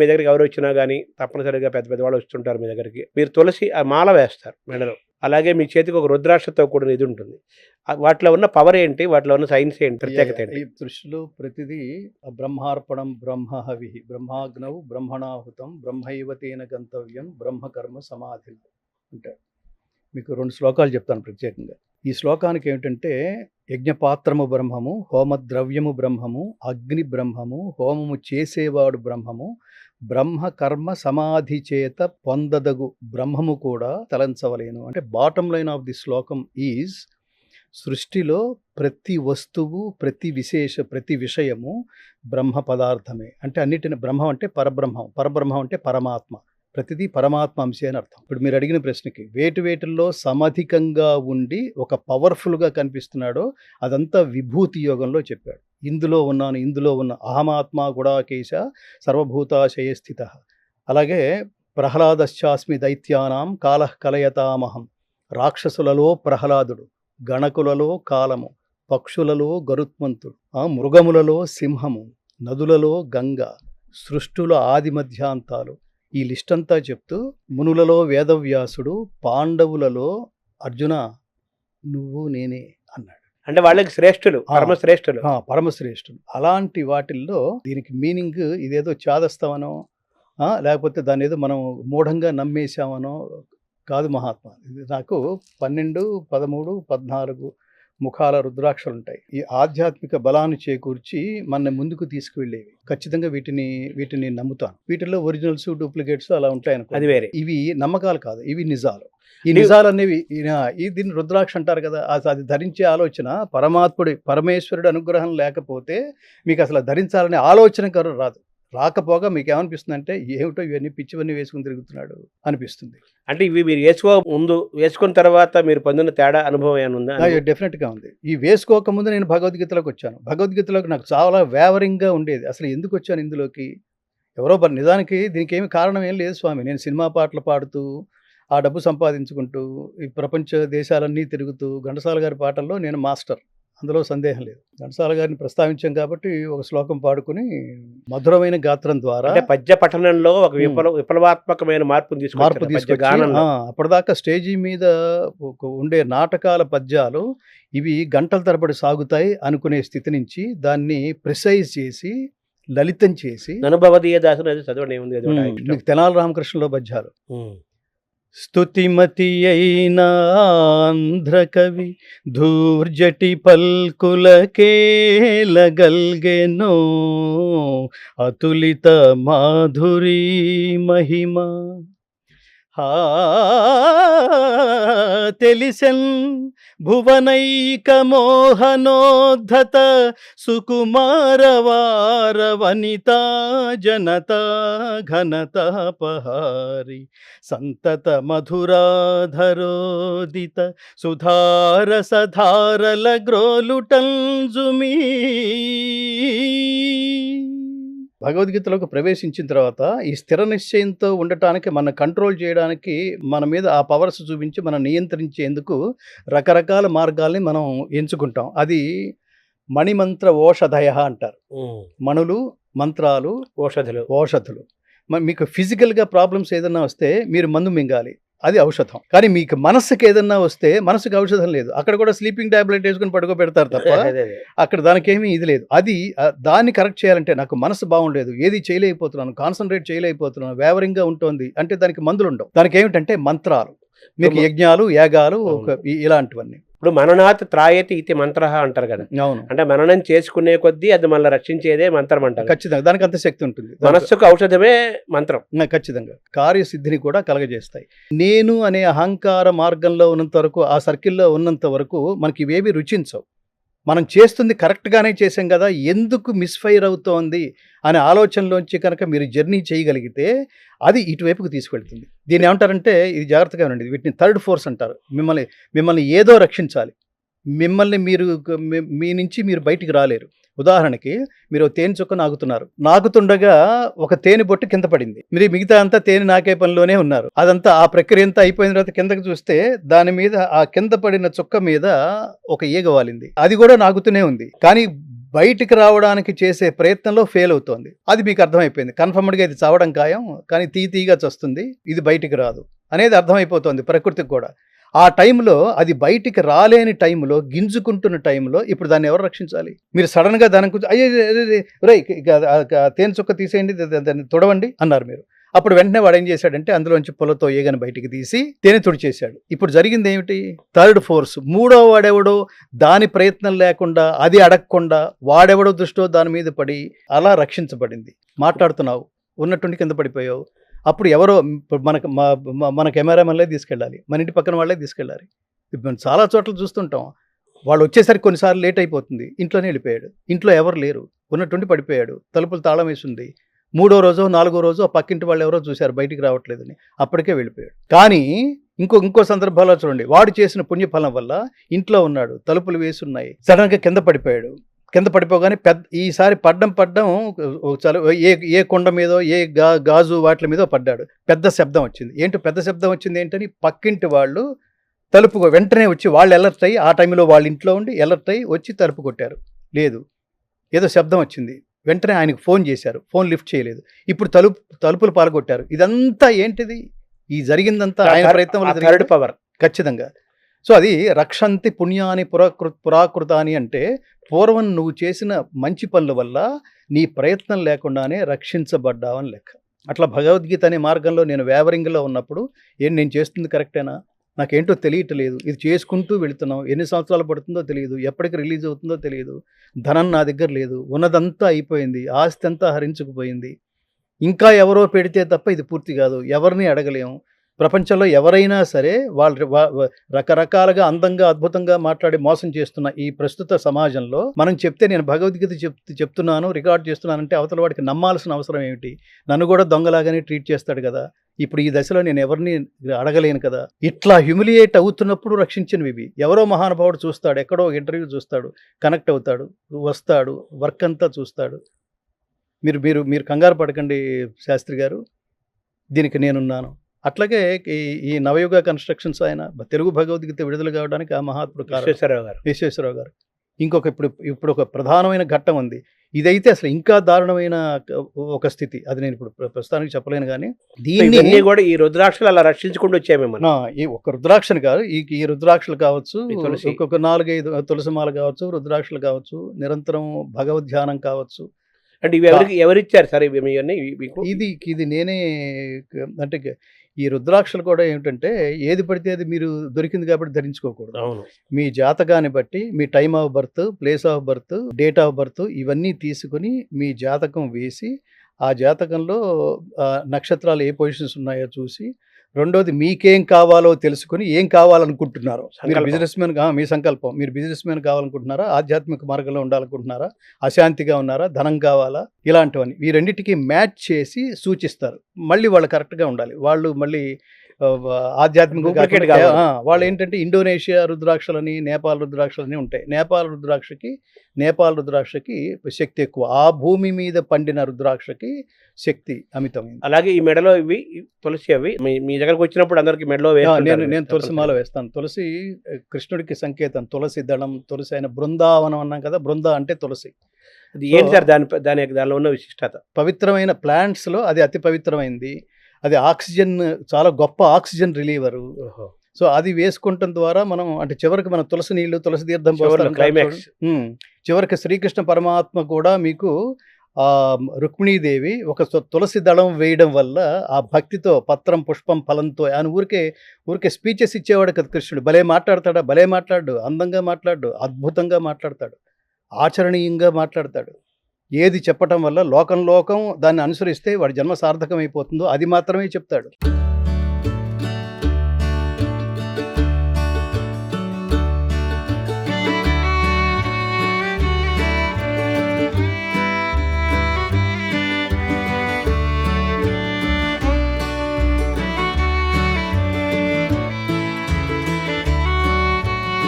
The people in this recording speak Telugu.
మీ దగ్గరికి ఎవరు వచ్చినా కానీ తప్పనిసరిగా పెద్ద పెద్ద వాళ్ళు వస్తుంటారు మీ దగ్గరికి. మీరు తులసి ఆ మాల వేస్తారు మెడలో. అలాగే మీ చేతికి ఒక రుద్రాక్షతో కూడిన ఇది ఉంటుంది. వాటిలో ఉన్న పవర్ ఏంటి? వాటిలో ఉన్న సైన్స్ ఏంటి? ప్రత్యేకత ఏంటి? దృష్టిలో ప్రతిదీ బ్రహ్మార్పణం బ్రహ్మ హవి బ్రహ్మాగ్నౌ బ్రహ్మణాహుతం బ్రహ్మైవతేన గంతవ్యం బ్రహ్మకర్మ సమాధి అంటాడు మీకు రెండు శ్లోకాలు చెప్తాను ప్రత్యేకంగా. ఈ శ్లోకానికి ఏమిటంటే యజ్ఞపాత్రము బ్రహ్మము హోమద్రవ్యము బ్రహ్మము అగ్ని బ్రహ్మము హోమము చేసేవాడు బ్రహ్మము బ్రహ్మ కర్మ సమాధి చేత పొందదగు బ్రహ్మము కూడా తలంచవలేను. అంటే బాటమ్ లైన్ ఆఫ్ ది శ్లోకం ఈజ్ సృష్టిలో ప్రతి వస్తువు ప్రతి విశేష ప్రతి విషయము బ్రహ్మ పదార్థమే. అంటే అన్నిటిని బ్రహ్మం అంటే పరబ్రహ్మం పరబ్రహ్మం అంటే పరమాత్మ. ప్రతిదీ పరమాత్మ అంశే అని అర్థం. ఇప్పుడు మీరు అడిగిన ప్రశ్నకి వేటి వేటిల్లో సమధికంగా ఉండి ఒక పవర్ఫుల్గా కనిపిస్తున్నాడో అదంతా విభూతి యోగంలో చెప్పాడు. ఇందులో ఉన్నాను ఇందులో ఉన్న అహమాత్మ గుడాకేశ సర్వభూతాశయ స్థిత. అలాగే ప్రహ్లాదశ్చాస్మి దైత్యానాం కాలః కలయతామహం. రాక్షసులలో ప్రహ్లాదుడు గణకులలో కాలము పక్షులలో గరుత్మంతుడు ఆ మృగములలో సింహము నదులలో గంగ సృష్టుల ఆది మధ్యాంతాలు ఈ లిస్ట్ అంతా చెప్తూ మునులలో వేదవ్యాసుడు పాండవులలో అర్జున నువ్వు నేనే అన్నాడు. అంటే వాళ్ళకి శ్రేష్ఠులు ఆ. పరమ శ్రేష్ఠులు ఆ, పరమశ్రేష్ఠుడు అలాంటి వాటిల్లో దీనికి మీనింగ్ ఇదేదో చాదస్తామనో లేకపోతే దాన్ని ఏదో మనం మూఢంగా నమ్మేశామనో కాదు మహాత్మా. ఇది నాకు పన్నెండు పదమూడు పద్నాలుగు ముఖాల రుద్రాక్షలు ఉంటాయి ఈ ఆధ్యాత్మిక బలాన్ని చేకూర్చి మన ముందుకు తీసుకువెళ్ళేవి. ఖచ్చితంగా వీటిని వీటిని నమ్ముతాను. వీటిల్లో ఒరిజినల్స్ డూప్లికేట్స్ అలా ఉంటాయి అనుకో అది వేరే. ఇవి నమ్మకాలు కాదు ఇవి నిజాలు. ఈ నిజాలు అనేవి ఈ దీన్ని రుద్రాక్ష అంటారు కదా అది అది ధరించే ఆలోచన పరమాత్ముడి పరమేశ్వరుడి అనుగ్రహం లేకపోతే మీకు అసలు ధరించాలనే ఆలోచన కరు రాదు. రాకపోగా మీకు ఏమనిపిస్తుంది అంటే ఏమిటో ఇవన్నీ పిచ్చివన్నీ వేసుకుని తిరుగుతున్నాడు అనిపిస్తుంది. అంటే ఇవి మీరు వేసుకో ముందు వేసుకున్న తర్వాత మీరు పొందిన తేడా అనుభవం ఏమైనా ఉందా? డెఫినెట్గా ఉంది. ఈ వేసుకోకముందు నేను భగవద్గీతలోకి వచ్చాను. భగవద్గీతలోకి నాకు చాలా వేవరింగ్గా ఉండేది. అసలు ఎందుకు వచ్చాను ఇందులోకి? ఎవరో నిజానికి దీనికి ఏమి కారణం ఏం లేదు స్వామి. నేను సినిమా పాటలు పాడుతూ ఆ డబ్బు సంపాదించుకుంటూ ఈ ప్రపంచ దేశాలన్నీ తిరుగుతూ ఘంటసాల గారి పాటల్లో నేను మాస్టర్. అందులో సందేహం లేదు ఘంటసాల గారిని ప్రస్తావించాం కాబట్టి ఒక శ్లోకం పాడుకుని మధురమైన గాత్రం ద్వారా పద్య పఠనంలో ఒక ఉమ్. విప్లవ విప్లవాత్మకమైన మార్పును మార్పు తీసుకొచ్చి అప్పటిదాకా స్టేజీ మీద ఉండే నాటకాల పద్యాలు ఇవి గంటల తరబడి సాగుతాయి అనుకునే స్థితి నుంచి దాన్ని ప్రిసైజ్ చేసి లలితం చేసి అనుభవదీయ దాసుని అది చదవండి ఏముంది. మీకు తెనాలి రామకృష్ణలో పద్యాలు. స్తుతిమతి అయిన ఆంధ్రకవి ధూర్జటి పల్కులకేలగల్గెనో అతులిత మాధురీ మహిమ. తెలిసన్ భువనైక మోహనోద్ధత సుకుమారవార వనితా జనతా ఘనతాపహారి సంతత మధురాధరోదిత సుధార సధారల గ్రోలుటంజుమీ భగవద్గీతలోకి ప్రవేశించిన తర్వాత ఈ స్థిర నిశ్చయంతో ఉండటానికి మన కంట్రోల్ చేయడానికి మన మీద ఆ పవర్స్ చూపించి మనం నియంత్రించేందుకు రకరకాల మార్గాల్ని మనం ఎంచుకుంటాం. అది మణిమంత్ర ఓషధయ అంటారు. మణులు మంత్రాలు ఔషధులు మరి మీకు ఫిజికల్గా ప్రాబ్లమ్స్ ఏదన్నా వస్తే మీరు మందు మింగాలి. అది ఔషధం. కానీ మీకు మనస్సుకి ఏదన్నా వస్తే మనసుకి ఔషధం లేదు. అక్కడ కూడా స్లీపింగ్ టాబ్లెట్ వేసుకుని పడుకోబెడతారు తప్ప. అక్కడ దానికి ఏమీ ఇది లేదు. అది దాన్ని కరెక్ట్ చేయాలంటే నాకు మనసు బాగుండలేదు. ఏది చేయలేకపోతున్నాను. కాన్సన్ట్రేట్ చేయలేకపోతున్నాను. వేవరింగ్గా ఉంటుంది. అంటే దానికి మందులు ఉండవు దానికి ఏమిటంటే మంత్రాలు. మీకు యజ్ఞాలు యాగాలు ఇలాంటివన్నీ. ఇప్పుడు మననాథ్ త్రాయతి ఇది మంత్ర అంటారు కదా. అవును. అంటే మననం చేసుకునే కొద్దీ అది మనల్ని రక్షించేదే మంత్రం అంటారు. ఖచ్చితంగా. దానికి అంత శక్తి ఉంటుంది. మనస్సుకు ఔషధమే మంత్రం. ఖచ్చితంగా. కార్యసిద్ధిని కూడా కలగజేస్తాయి. నేను అనే అహంకార మార్గంలో ఉన్నంత వరకు ఆ సర్కిల్లో ఉన్నంత వరకు మనకి ఇవేవి రుచించవు. మనం చేస్తుంది కరెక్ట్గానే చేసాం కదా ఎందుకు మిస్ఫైర్ అవుతోంది అనే ఆలోచనలోంచి కనుక మీరు జర్నీ చేయగలిగితే అది ఇటువైపుకు తీసుకెళ్తుంది. దీన్ని ఏమంటారంటే ఇది జాగ్రత్తగా ఉండండి. వీటిని థర్డ్ ఫోర్స్ అంటారు. మిమ్మల్ని మిమ్మల్ని ఏదో రక్షించాలి. మిమ్మల్ని మీరు మీ- నుంచి మీరు బయటికి రాలేరు. ఉదాహరణకి మీరు తేనె చుక్క నాగుతున్నారు. నాగుతుండగా ఒక తేనె బొట్టు కింద పడింది. మీరు మిగతా అంతా తేనె నాకే పనిలోనే ఉన్నారు. అదంతా ఆ ప్రక్రియ అంతా అయిపోయిన తర్వాత కిందకి చూస్తే దాని మీద ఆ కింద పడిన చుక్క మీద ఒక ఈగ వాలింది. అది కూడా నాగుతూనే ఉంది. కానీ బయటికి రావడానికి చేసే ప్రయత్నంలో ఫెయిల్ అవుతోంది. అది మీకు అర్థమైపోయింది. కన్ఫర్మ్డ్గా ఇది చావడం ఖాయం కానీ తీ తీగా చస్తుంది. ఇది బయటికి రాదు. అనేది అర్థమైపోతుంది ప్రకృతికి కూడా. ఆ టైంలో అది బయటికి రాలేని టైంలో గింజుకుంటున్న టైంలో ఇప్పుడు దాన్ని ఎవరు రక్షించాలి? మీరు సడన్గా దాని గురించి అయ్యే రై తేనె చుక్క తీసేయండి దాన్ని తుడవండి అన్నారు మీరు. అప్పుడు వెంటనే వాడు ఏం చేశాడంటే అందులోంచి పొలతో ఏగని బయటికి తీసి తేనె తుడిచేశాడు. ఇప్పుడు జరిగింది ఏమిటి? Third force. మూడో వాడెవడో దాని ప్రయత్నం లేకుండా అది అడగకుండా వాడెవడో దృష్టో దాని మీద పడి అలా రక్షించబడింది. మాట్లాడుతున్నావు. ఉన్నట్టుండి కింద పడిపోయావు. అప్పుడు ఎవరో ఇప్పుడు మనకు మన కెమెరామెన్లే తీసుకెళ్ళాలి. మన ఇంటి పక్కన వాళ్ళే తీసుకెళ్ళాలి. ఇప్పుడు మనం చాలా చోట్ల చూస్తుంటాం. వాళ్ళు వచ్చేసరికి కొన్నిసార్లు లేట్ అయిపోతుంది. ఇంట్లోనే వెళ్ళిపోయాడు. ఇంట్లో ఎవరు లేరు. ఉన్నట్టుండి పడిపోయాడు. తలుపులు తాళం వేసి ఉంది మూడో రోజు నాలుగో రోజు ఆ పక్కింటి వాళ్ళు ఎవరో చూశారు. బయటికి రావట్లేదని. అప్పటికే వెళ్ళిపోయాడు. కానీ ఇంకో ఇంకో సందర్భాల్లో చూడండి. వాడు చేసిన పుణ్యఫలం వల్ల ఇంట్లో ఉన్నాడు. తలుపులు వేసి ఉన్నాయి సడన్గా కింద పడిపోయాడు. కింద పడిపోగానే పెద్ద ఈసారి పడ్డం పడ్డం చల ఏ ఏ కొండ మీదో ఏ గా గాజు వాటి మీదో పడ్డాడు. పెద్ద శబ్దం వచ్చింది. ఏంటో పెద్ద శబ్దం వచ్చింది ఏంటని పక్కింటి వాళ్ళు తలుపు వెంటనే వచ్చి వాళ్ళు ఎలర్ట్ అయ్యి ఆ టైంలో వాళ్ళ ఇంట్లో ఉండి ఎలర్ట్ అయ్యి వచ్చి తలుపు కొట్టారు. లేదు. ఏదో శబ్దం వచ్చింది. వెంటనే ఆయనకు ఫోన్ చేశారు. ఫోన్ లిఫ్ట్ చేయలేదు. ఇప్పుడు తలుపు తలుపులు పాల్గొట్టారు ఇదంతా ఏంటిది? ఈ జరిగిందంతా ఆయన ప్రయత్నం? పవర్. ఖచ్చితంగా. సో అది రక్షంతి పుణ్యాని పురాకృ పురాకృతాని అంటే పూర్వం నువ్వు చేసిన మంచి పనుల వల్ల నీ ప్రయత్నం లేకుండానే రక్షించబడ్డావని లెక్క. అట్లా భగవద్గీత అనే మార్గంలో నేను వేవరింగ్లో ఉన్నప్పుడు ఏం నేను చేస్తుంది కరెక్టేనా? నాకేంటో తెలియట్లేదు ఇది చేసుకుంటూ వెళుతున్నాం ఎన్ని సంవత్సరాలు పడుతుందో తెలియదు. ఎప్పటికి రిలీజ్ అవుతుందో తెలియదు. ధనం నా దగ్గర లేదు. ఉన్నదంతా అయిపోయింది. ఆస్తి అంతా హరించుకుపోయింది. ఇంకా ఎవరో పెడితే తప్ప ఇది పూర్తి కాదు. ఎవరిని అడగలేము. ప్రపంచంలో ఎవరైనా సరే వాళ్ళు రకరకాలుగా అందంగా అద్భుతంగా మాట్లాడి మోసం చేస్తున్న ఈ ప్రస్తుత సమాజంలో మనం చెప్తే నేను భగవద్గీత చెప్ చెప్తున్నాను రికార్డ్ చేస్తున్నానంటే అవతల వాడికి నమ్మాల్సిన అవసరం ఏమిటి? నన్ను కూడా దొంగలాగానే ట్రీట్ చేస్తాడు కదా. ఇప్పుడు ఈ దశలో నేను ఎవరిని అడగలేను కదా. ఇట్లా హ్యూమిలియేట్ అవుతున్నప్పుడు రక్షించినవి ఇవి. ఎవరో మహానుభావుడు చూస్తాడు ఎక్కడో ఇంటర్వ్యూ చూస్తాడు కనెక్ట్ అవుతాడు వస్తాడు వర్క్ అంతా చూస్తాడు. మీరు మీరు మీరు కంగారు పడకండి శాస్త్రి గారు. దీనికి నేనున్నాను. అట్లాగే ఈ ఈ నవయుగ కన్స్ట్రక్షన్స్ ఆయన తెలుగు భగవద్గీత విడుదల కావడానికి ఆ మహాత్ముడు విశ్వేశ్వరరావు గారు. విశ్వేశ్వరరావు గారు. ఇంకొక ఇప్పుడు ఇప్పుడు ఒక ప్రధానమైన ఘట్టం ఉంది. ఇదైతే అసలు ఇంకా దారుణమైన ఒక స్థితి. అది నేను ఇప్పుడు ప్ర- ప్రస్తుతానికి చెప్పలేను కానీ దీన్ని కూడా ఈ రుద్రాక్షలు అలా రక్షించుకుంటూ ఆ, ఈ ఒక రుద్రాక్షలు కాదు ఈ ఈ రుద్రాక్షలు కావచ్చు. ఒక్కొక్క నాలుగైదు తులసిమాల కావచ్చు రుద్రాక్షలు కావచ్చు నిరంతరం భగవద్ ధ్యానం కావచ్చు. అంటే ఇవి ఎవరికి ఎవరిచ్చారు సార్ ఇవి ఇవన్నీ ఇది ఇది నేనే అంటే ఈ రుద్రాక్షలు కూడా ఏమిటంటే ఏది పడితే అది మీరు దొరికింది కాబట్టి ధరించుకోకూడదు. అవును. మీ జాతకాన్ని బట్టి మీ time of birth place of birth date of birth ఇవన్నీ తీసుకుని మీ జాతకం వేసి ఆ జాతకంలో నక్షత్రాలు ఏ పొజిషన్స్ ఉన్నాయో చూసి రెండోది మీకేం కావాలో తెలుసుకుని ఏం కావాలనుకుంటున్నారో. మీరు. బిజినెస్ మ్యాన్ మీ సంకల్పం. మీరు బిజినెస్ మ్యాన్ కావాలనుకుంటున్నారా? ఆధ్యాత్మిక మార్గంలో ఉండాలనుకుంటున్నారా? అశాంతిగా ఉన్నారా? ధనం కావాలా? ఇలాంటివన్నీ. ఈ రెండింటికి మ్యాచ్ చేసి సూచిస్తారు. మళ్ళీ వాళ్ళు కరెక్ట్గా ఉండాలి. వాళ్ళు మళ్ళీ ఆధ్యాత్మిక వాళ్ళు ఏంటంటే ఇండోనేషియా రుద్రాక్షలని నేపాల్ రుద్రాక్షలని ఉంటాయి. నేపాల్ రుద్రాక్షకి నేపాల్ రుద్రాక్షకి శక్తి ఎక్కువ. ఆ భూమి మీద పండిన రుద్రాక్షకి శక్తి అమితమైంది. అలాగే ఈ మెడలో ఇవి తులసి అవి. మీ మీ దగ్గరకు వచ్చినప్పుడు అందరికి మెడలో నేను. నేను తులసి మాల వేస్తాను. తులసి కృష్ణుడికి సంకేతం. తులసి దళం తులసి అయిన బృందావనం అన్నాం కదా బృంద అంటే తులసి. అది ఏంటి సార్ దాని దాని దానిలో ఉన్న విశిష్టత? పవిత్రమైన ప్లాంట్స్లో అది అతి పవిత్రమైంది. అది ఆక్సిజన్ చాలా గొప్ప ఆక్సిజన్ రిలీవరు. సో అది వేసుకుంటం ద్వారా మనం అంటే చివరికి మనం తులసి నీళ్ళు తులసి తీర్థం. చివరికి శ్రీకృష్ణ పరమాత్మ కూడా మీకు ఆ రుక్మిణీదేవి ఒక తులసి దళం వేయడం వల్ల ఆ భక్తితో పత్రం పుష్పం ఫలంతో ఆయన ఊరికే ఊరికే స్పీచెస్ ఇచ్చేవాడు కదా కృష్ణుడు. భలే మాట్లాడతాడా భలే మాట్లాడు అందంగా మాట్లాడు అద్భుతంగా మాట్లాడతాడు ఆచరణీయంగా మాట్లాడతాడు. ఏది చెప్పటం వల్ల లోకం లోకం దాన్ని అనుసరిస్తే వాడి జన్మ సార్థకమైపోతుందో అది మాత్రమే చెప్తాడు.